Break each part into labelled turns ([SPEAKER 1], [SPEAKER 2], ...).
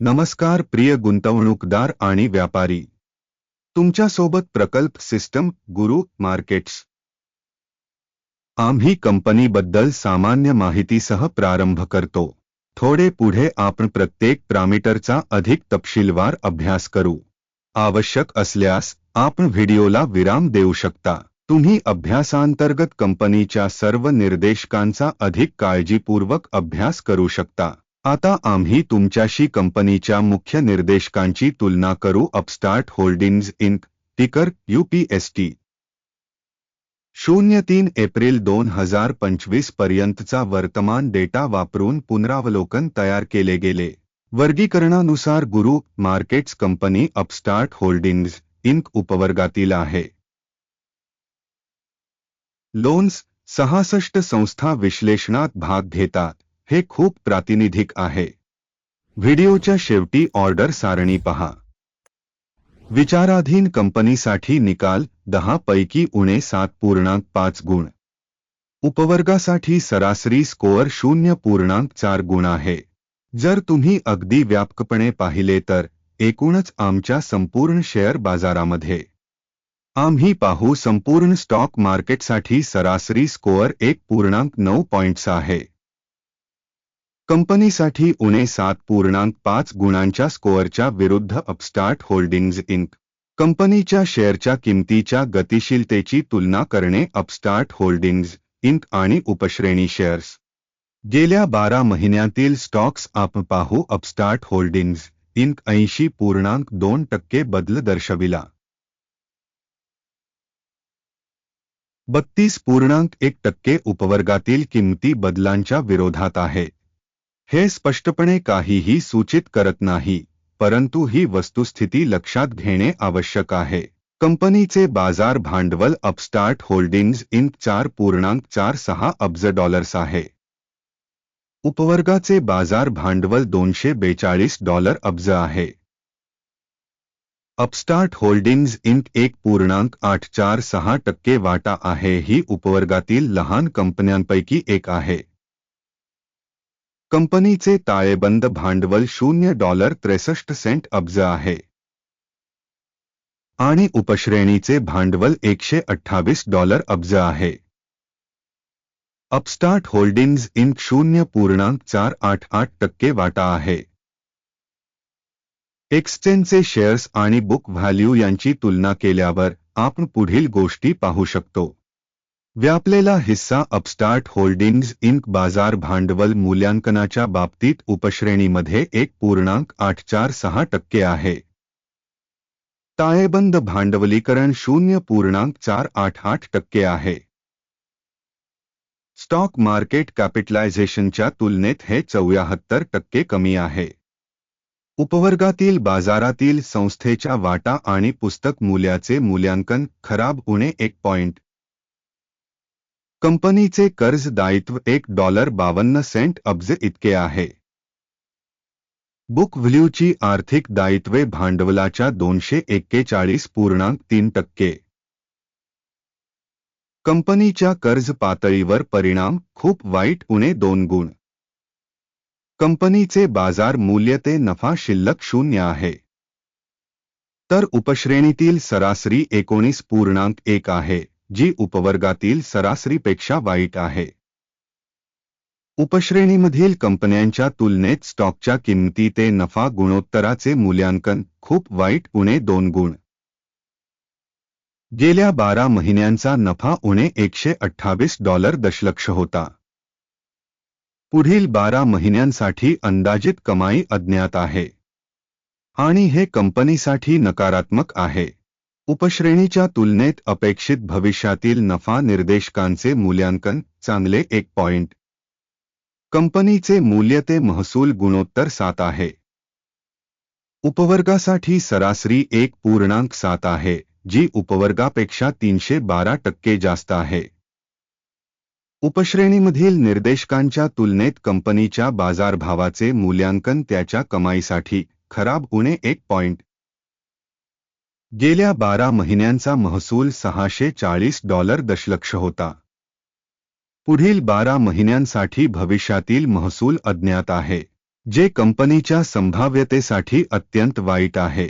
[SPEAKER 1] नमस्कार प्रिय गुंतवणूकदार आणि व्यापारी. तुमच्यासोबत प्रकल्प सिस्टम गुरु मार्केट्स. आम्ही कंपनीबद्दल सामान्य माहितीसह प्रारंभ करतो. थोडे पुढे आपण प्रत्येक प्रामीटरचा अधिक तपशीलवार अभ्यास करू. आवश्यक असल्यास आपण व्हिडिओला विराम देऊ शकता. तुम्ही अभ्यासांतर्गत कंपनीच्या सर्व निर्देशकांचा अधिक काळजीपूर्वक अभ्यास करू शकता. आता आम्ही तुमच्याशी कंपनीच्या मुख्य निर्देशकांची तुलना करू अपस्टार्ट होल्डिंग्ज इंक टिकर यूपीएसटी शून्य तीन एप्रिल दोन हजार पंचवीस पर्यंतचा वर्तमान डेटा वापरून पुनरावलोकन तयार केले गेले. वर्गीकरणानुसार Guru markets company upstart holdings inc उपवर्गातील आहे. लोन्स सहासष्ट संस्था विश्लेषणात भाग घेतात. हे खूप प्रातिनिधिक आहे. व्हिडिओच्या शेवटी ऑर्डर सारणी पहा. विचाराधीन कंपनीसाठी निकाल दहा पैकी उणे सात पूर्णांक पाच गुण. उपवर्गासाठी सरासरी स्कोअर शून्य पूर्णांक चार गुण आहे. जर तुम्ही अगदी व्यापकपणे पाहिले तर एकूणच आमच्या संपूर्ण शेअर बाजारामध्ये. आम्ही पाहू संपूर्ण स्टॉक मार्केटसाठी सरासरी स्कोअर एक पूर्णांक नऊ पॉइंट्स आहे. कंपनीसाठी उणे सात पूर्णांक पाच गुणांच्या स्कोअरच्या विरुद्ध अपस्टार्ट होल्डिंग्ज इंक. कंपनीच्या शेअरच्या किमतीच्या गतिशीलतेची तुलना करणे अपस्टार्ट होल्डिंग्ज इंक आणि उपश्रेणी शेअर्स. गेल्या बारा महिन्यातील स्टॉक्स आपण पाहू अपस्टार्ट होल्डिंग्ज इंक ऐंशी पूर्णांक दोन टक्के बदल दर्शविला. बत्तीस पूर्णांक एक टक्के उपवर्गातील किंमती बदलांच्या विरोधात आहे. हे स्पष्टपणे काहीही सूचित करत नाही, परंतु ही वस्तुस्थिती लक्षात घेणे आवश्यक आहे. कंपनीचे बाज़ार भांडवल अपस्टार्ट होल्डिंग्ज इंक चार पूर्णांक चार सहा अब्ज डॉलर्स आहे. उपवर्गाचे बाज़ार भांडवल दोनशे बेचाळीस डॉलर अब्ज आहे. अपस्टार्ट होल्डिंग्ज इंक एक पूर्णांक आठ चार सहा टक्के वाटा आहे, ही उपवर्गातील लहान कंपन्यांपैकी एक आहे. कंपनीचे ताळेबंद भांडवल शून्य डॉलर त्रेसष्ट सेंट अब्ज आहे. आणि उपश्रेणीचे भांडवल एकशे अठ्ठावीस डॉलर अब्ज आहे. अपस्टार्ट होल्डिंग्ज इन शून्य पूर्णांक चार आठ आठ टक्के वाटा आहे. एक्सचेंजचे शेअर्स आणि बुक व्हॅल्यू यांची तुलना केल्यावर आपण पुढील गोष्टी पाहू शकतो. व्यापलेला हिस्सा अपस्टार्ट होल्डिंग्ज इंक बाजार भांडवल मूल्यांकनाच्या बाबतीत उपश्रेणीमध्ये एक पूर्णांक आठ चार सहा टक्के आहे. ताळेबंद भांडवलीकरण शून्य पूर्णांक चार आठ आठ टक्के आहे. स्टॉक मार्केट कॅपिटलायझेशनच्या तुलनेत हे चौऱ्याहत्तर टक्के कमी आहे. उपवर्गातील बाजारातील संस्थेच्या वाटा आणि पुस्तक मूल्याचे मूल्यांकन खराब उणे एक पॉइंट कंपनीचे कर्ज दायित्व एक डॉलर बावन्न सेंट अब्ज इतके आहे. बुक व्हॅल्यूची आर्थिक दायित्वे भांडवलाच्या दोनशे एक्केचाळीस पूर्णांक तीन टक्के. कंपनीच्या कर्ज पातळीवर परिणाम खूप वाईट उणे दोन गुण. कंपनीचे बाजार मूल्य ते नफा शिल्लक शून्य आहे. तर उपश्रेणीतील सरासरी एकोणीस पूर्णांक एक आहे. जी उपवर्गातील सरासरीपेक्षा वाईट आहे. उपश्रेणीमधील कंपन्यांच्या तुलनेत स्टॉकच्या किंमती ते नफा गुणोत्तराचे मूल्यांकन खूप वाईट उणे दोन गुण. गेल्या बारा महिन्यांचा नफा उणे एकशे अठ्ठावीस डॉलर दशलक्ष होता. पुढील बारा महिन्यांसाठी अंदाजित कमाई अज्ञात आहे. आणि हे कंपनीसाठी नकारात्मक आहे. उपश्रेणीच्या तुलनेत अपेक्षित भविष्यातील नफा निर्देशकांचे मूल्यांकन चांगले एक पॉइंट. कंपनीचे मूल्य ते महसूल गुणोत्तर सात आहे. उपवर्गासाठी सरासरी एक पूर्णांक सात आहे जी उपवर्गापेक्षा तीनशे बारा टक्के जास्त आहे. उपश्रेणीमधील निर्देशकांच्या तुलनेत कंपनीच्या बाजारभावाचे मूल्यांकन त्याच्या कमाईसाठी खराब उणे एक पॉइंट. गेल्या बारा महिन्यांचा महसूल सहाशे चाळीस डॉलर दशलक्ष होता. पुढील बारा महिन्यांसाठी भविष्यातील महसूल अज्ञात आहे जे कंपनीच्या संभाव्यतेसाठी अत्यंत वाईट आहे.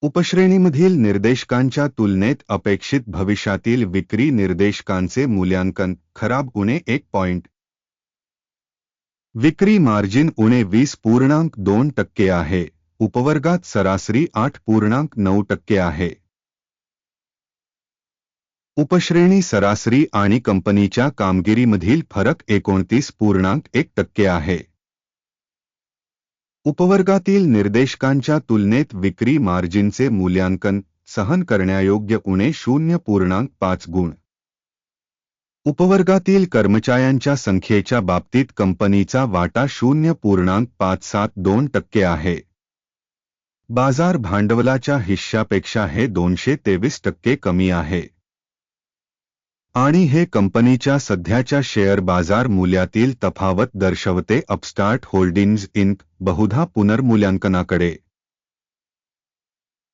[SPEAKER 1] उपश्रेणीमधील निर्देशकांच्या तुलनेत अपेक्षित भविष्यातील विक्री निर्देशकांचे मूल्यांकन खराब उणे एक पॉइंट. विक्री मार्जिन उणे वीस पूर्णांक दोन टक्के आहे. उपवर्गात सरासरी आठ पूर्णांक नऊ टक्के आहे. उपश्रेणी सरासरी आणि कंपनीच्या कामगिरीमधील फरक एकोणतीस पूर्णांक एक टक्के आहे. उपवर्गातील निर्देशकांच्या तुलनेत विक्री मार्जिनचे मूल्यांकन सहन करण्यायोग्य उणे शून्य पूर्णांक पाच गुण. उपवर्गातील कर्मचाऱ्यांच्या संख्येच्या बाबतीत कंपनीचा वाटा शून्य पूर्णांक पाच सात दोन टक्के आहे. बाजार भांडवलाच्या हिश्श्यापेक्षा हे दोनशे तेवीस टक्के कमी आहे. आणि हे कंपनीच्या सध्याच्या शेअर बाजार मूल्यातील तफावत दर्शवते अपस्टार्ट होल्डिंग्ज इंक बहुधा पुनर्मूल्यांकनाकडे.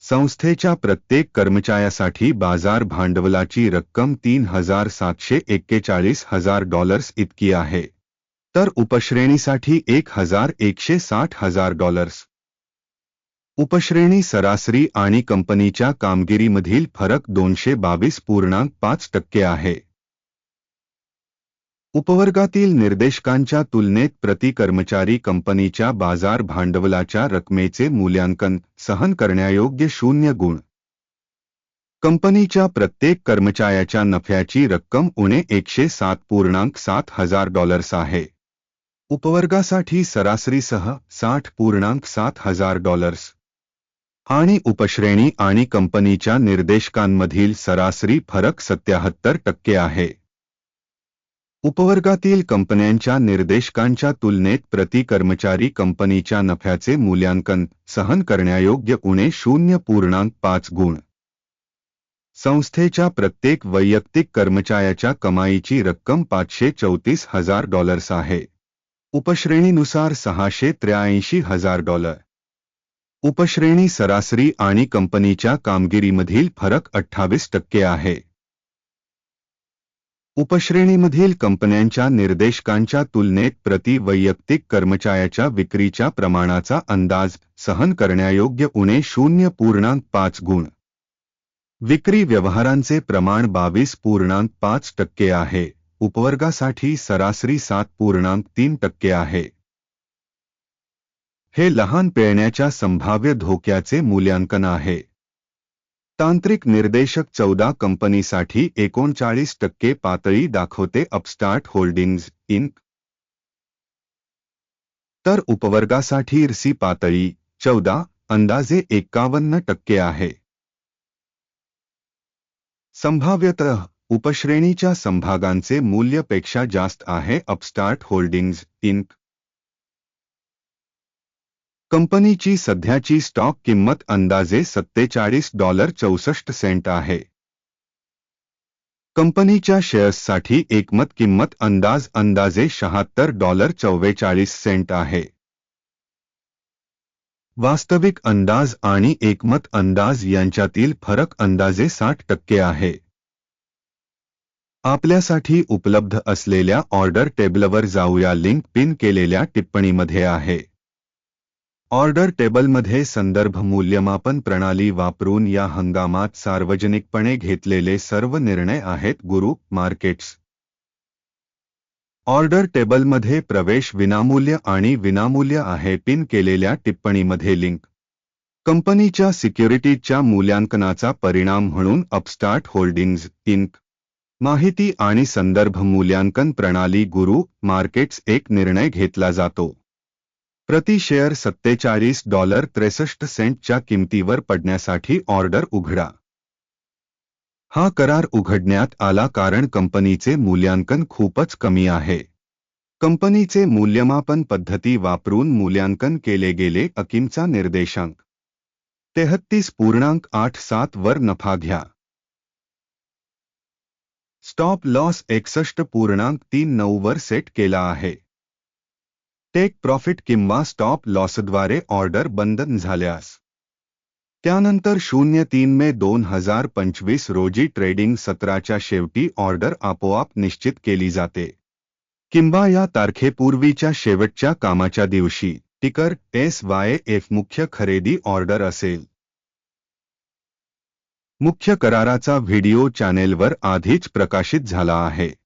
[SPEAKER 1] संस्थेच्या प्रत्येक कर्मचाऱ्यासाठी बाजार भांडवलाची रक्कम तीन हजार सातशे एक्केचाळीस हजार डॉलर्स इतकी आहे. तर उपश्रेणीसाठी एक हजार एकशे साठ हजार डॉलर्स. उपश्रेणी सरासरी आणि कंपनीच्या कामगिरीमधील फरक दोनशे बावीस पूर्णांक पाच टक्के आहे. उपवर्गातील निर्देशकांच्या तुलनेत प्रति कर्मचारी कंपनीच्या बाज़ार भांडवलाच्या रकमेचे मूल्यांकन सहन करण्यायोग्य शून्य गुण. कंपनीच्या प्रत्येक कर्मचाऱ्याच्या नफ्याची रक्कम उणे एकशे सात पूर्णांक सात हज़ार डॉलर्स आहे. उपवर्गासाठी सरासरीसह साठ पूर्णांक सात हज़ार डॉलर्स. आणि उपश्रेणी आणि कंपनीच्या निर्देशकांमधील सरासरी फरक सत्याहत्तर टक्के आहे. उपवर्गातील कंपन्यांच्या निर्देशकांच्या तुलनेत प्रति कर्मचारी कंपनीच्या नफ्याचे मूल्यांकन सहन करण्यायोग्य उणे शून्य पूर्णांक पाच गुण. संस्थेच्या प्रत्येक वैयक्तिक कर्मचाऱ्याच्या कमाईची रक्कम पाचशे चौतीस हजार डॉलर्स आहे. उपश्रेणीनुसार सहाशे त्र्याऐंशी हजार डॉलर. उपश्रेणी सरासरी आणि कंपनीच्या कामगिरीमधील फरक अठ्ठावीस टक्के आहे. उपश्रेणीमधील कंपन्यांच्या निर्देशकांच्या तुलनेत प्रति वैयक्तिक कर्मचाऱ्याच्या विक्रीच्या प्रमाणाचा अंदाज सहन करण्यायोग्य उणे शून्य पूर्णांक पाच गुण. विक्री व्यवहारांचे प्रमाण बावीस पूर्णांक पाच टक्के आहे. उपवर्गासाठी सरासरी सात पूर्णांक तीन टक्के आहे. हे लहान पेळण्याच्या संभाव्य धोक्याचे मूल्यांकन आहे. तांत्रिक निर्देशक चौदा कंपनीसाठी एकोणचाळीस टक्के पातळी दाखवते अपस्टार्ट होल्डिंग्ज इंक. तर उपवर्गासाठी रसी पातळी चौदा अंदाजे एकावन्न टक्के आहे. संभाव्यतः उपश्रेणीच्या संभागांचे मूल्यपेक्षा जास्त आहे अपस्टार्ट होल्डिंग्ज इंक. कंपनीची सध्याची स्टॉक किंमत अंदाजे सत्तेचाळीस डॉलर चौसष्ट सेंट आहे. कंपनीच्या शेअर्ससाठी एकमत किंमत अंदाज अंदाजे शहात्तर डॉलर चव्वेचाळीस सेंट आहे. वास्तविक अंदाज आणि एकमत अंदाज यांच्यातील फरक अंदाजे साठ टक्के आहे. आपल्यासाठी उपलब्ध असलेल्या ऑर्डर टेबलवर जाऊया लिंक पिन केलेल्या टिप्पणीमध्ये आहे. ऑर्डर टेबलमध्ये संदर्भ मूल्यमापन प्रणाली वापरून या हंगामात सार्वजनिकपणे घेतलेले सर्व निर्णय आहेत गुरु मार्केट्स. ऑर्डर टेबलमध्ये प्रवेश विनामूल्य आणि विनामूल्य आहे पिन केलेल्या टिप्पणीमध्ये लिंक. कंपनीच्या सिक्युरिटीजच्या मूल्यांकनाचा परिणाम म्हणून अपस्टार्ट होल्डिंग्ज इंक. माहिती आणि संदर्भ मूल्यांकन प्रणाली गुरु मार्केट्स एक निर्णय घेतला जातो. प्रति शेअर सत्तेचाळीस डॉलर त्रेसष्ट सेंटच्या किमतीवर पडण्यासाठी ऑर्डर उघडा. हा करार उघडण्यात आला कारण कंपनीचे मूल्यांकन खूपच कमी आहे. कंपनीचे मूल्यमापन पद्धती वापरून मूल्यांकन केले गेले अकिमचा निर्देशांक. तेहत्तीस पूर्णांक आठ सात वर नफा घ्या. स्टॉप लॉस एकसष्ट पूर्णांक तीन नऊ वर सेट केला आहे. टेक प्रॉफिट किंवा स्टॉप लॉसद्वारे ऑर्डर बंद झाल्यास. त्यानंतर शून्य तीन मे दोन हज़ार पंचवीस रोजी ट्रेडिंग सत्राच्या शेवटी ऑर्डर आपोआप निश्चित केली जाते. किंवा या तारखेपूर्वीच्या शेवटच्या कामाच्या दिवशी, टिकर एस वाय एफ़ मुख्य खरेदी ऑर्डर असेल. मुख्य कराराचा व्हिडिओ चॅनेलवर आधीच प्रकाशित झाला आहे.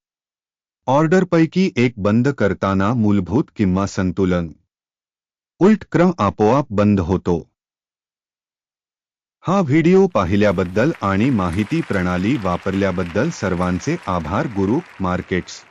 [SPEAKER 1] ऑर्डरपैकी एक बंद करताना मूलभूत किंवा संतुलन. उलट क्रम आपोआप बंद होतो. हा व्हिडिओ पाहिल्याबद्दल आणि माहिती प्रणाली वापरल्याबद्दल सर्वांचे आभार गुरु मार्केट्स.